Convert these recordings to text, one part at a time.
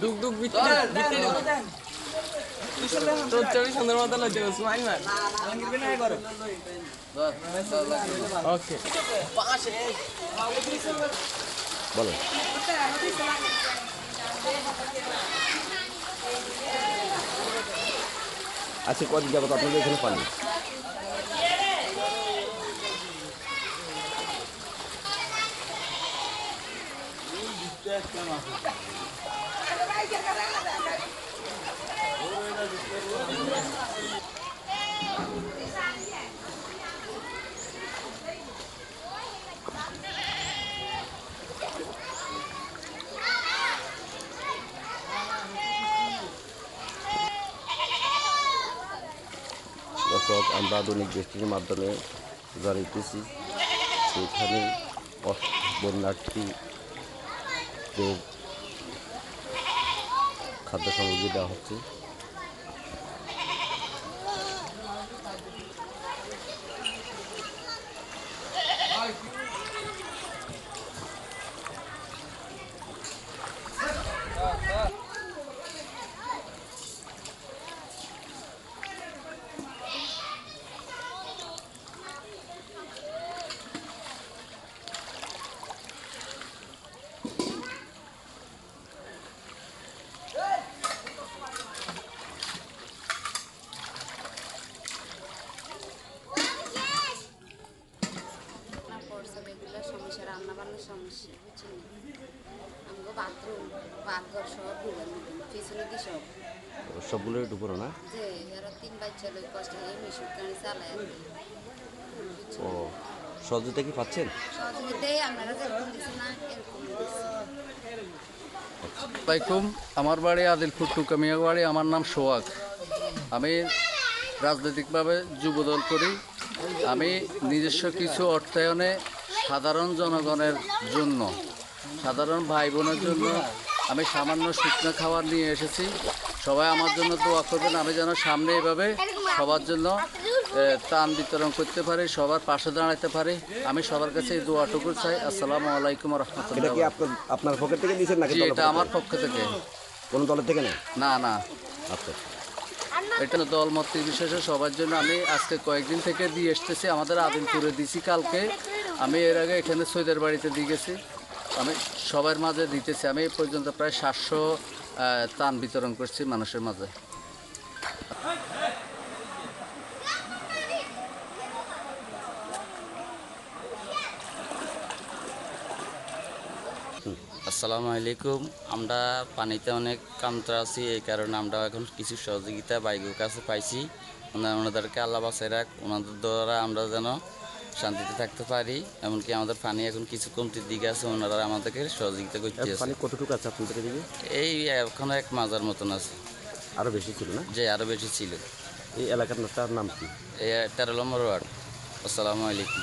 दुख दुख bitin. তোর চবি সুন্দর মতো বলো আজকে কদিন যাবত আপনাদের এখানে পানি? দর্শক আমরা আধুনিক দেশটির মাধ্যমে জানিতেছি সেখানে বন্যার্থীদের খাদ্য সামগ্রী দেওয়া হচ্ছে। পড়ছে সমস্যা রান্না বান্নার সমস্যা বুঝছেন? আমাকে বাথরুম সব পিছনে সব? না? যে এরা তিন বাচ্চা লোক কষ্ট এই মিশুক গাড়ি চালায় আর কি। ও সহযোগিতা কি পাচ্ছেন? সহযোগিতা দেয় আপনারা যেরকম দিচ্ছে না এরকম আসসালামাইকুম আমার বাড়ি আদিলপুর টুকামিয়া বাড়ি। আমার নাম সোহাগ। আমি রাজনৈতিকভাবে যুবদল করি। আমি নিজস্ব কিছু অর্থায়নে সাধারণ জনগণের জন্য সাধারণ ভাই বোনের জন্য আমি সামান্য শুকনো খাবার নিয়ে এসেছি। সবাই আমার জন্য দোয়া করবেন আমি যেন সামনে এভাবে সবার জন্য ত্রাণ বিতরণ করতে পারি সবার পাশে দাঁড়াতে পারি। আমি সবার কাছে এই দোয়াটুকু চাই। আসসালামু আলাইকুম এটা রহমতুল্লাহ আপনার পকেট থেকে দিয়েছেন নাকি এটা আমার পক্ষ থেকে। কোনো দলের থেকে না না না। আচ্ছা এটা দল মত বিশেষে সবার জন্য আমি আজকে কয়েকদিন থেকে দিয়ে এসতেছি আমাদের আদিলপুরে দিছি কালকে। আমি এর আগে এখানে সৈদের বাড়িতে দিয়ে গেছি। আমি সবার মাঝে দিতেছি। আমি এই পর্যন্ত প্রায় সাতশো ত্রাণ বিতরণ করছি মানুষের মাঝে। আসসালামু আলাইকুম। আমরা পানিতে অনেক কান্তা আছি, এই কারণে আমরা এখন কিছু সহযোগিতা বাইকের কাছে পাইছি। ওনা- ওনাদেরকে আল্লাহ বাসায় রাখ। ওনাদের দ্বারা আমরা যেন শান্তিতে থাকতে পারি এমনকি আমাদের পানি এখন কিছু কমতির দিকে আছে ওনারা আমাদেরকে সহযোগিতা করতে পানি কতটুকু আছে আপনাদের দিকে এই এখন এক মাজার মতন আছে। আরও বেশি ছিল না? যে আরও বেশি ছিল। এই এলাকাটার নাম কি? এই তেরো নম্বর ওয়ার্ড। আসসালামু আলাইকুম।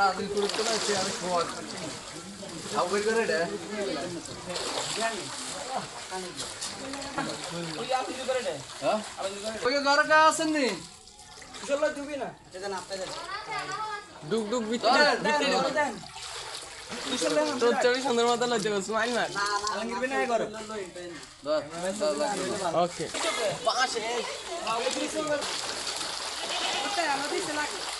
রাদিল করতে না সে আমি খোয়া আউবে করে রে ওই ঘরটা আছেন নি ডুক ডুক ভিতরে ভিতরে তোর চবি সুন্দর মতো লজ্জা করছ মাইন মার ওকে Hãy subscribe